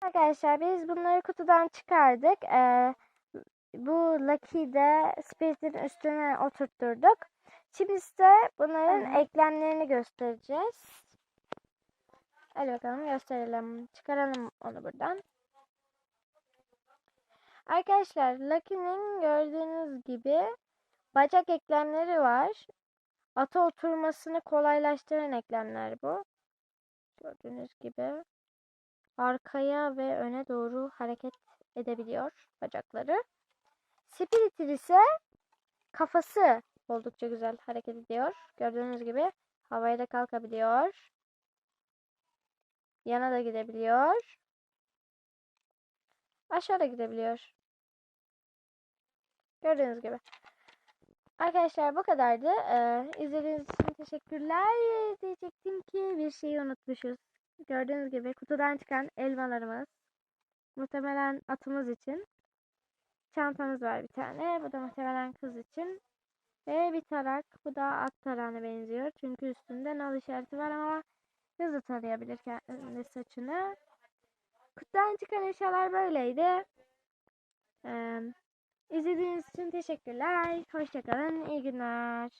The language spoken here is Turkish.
Arkadaşlar biz bunları kutudan çıkardık. Ee, bu Lucky'yi de Spirit'in üstüne oturtturduk. Şimdi size bunların Aha. eklemlerini göstereceğiz. Hadi bakalım gösterelim. Çıkaralım onu buradan. Arkadaşlar Lucky'nin gördüğünüz gibi bacak eklemleri var. Ata oturmasını kolaylaştıran eklemler bu. Gördüğünüz gibi arkaya ve öne doğru hareket edebiliyor bacakları. Spirit'in ise kafası oldukça güzel hareket ediyor. Gördüğünüz gibi havaya da kalkabiliyor. Yana da gidebiliyor. Aşağı da gidebiliyor. Gördüğünüz gibi. Arkadaşlar bu kadardı. Ee, izlediğiniz için teşekkürler. Diyecektim ki bir şeyi unutmuşuz. Gördüğünüz gibi kutudan çıkan elmalarımız. Muhtemelen atımız için. Çantamız var bir tane. Bu da muhtemelen kız için. Ve bir tarak. Bu da at tarağına benziyor. Çünkü üstünde nal işareti var ama hızlı tarayabilir kendi saçını. Kutudan çıkan eşyalar böyleydi. Ee, izlediğiniz için teşekkürler. Hoşçakalın. İyi günler.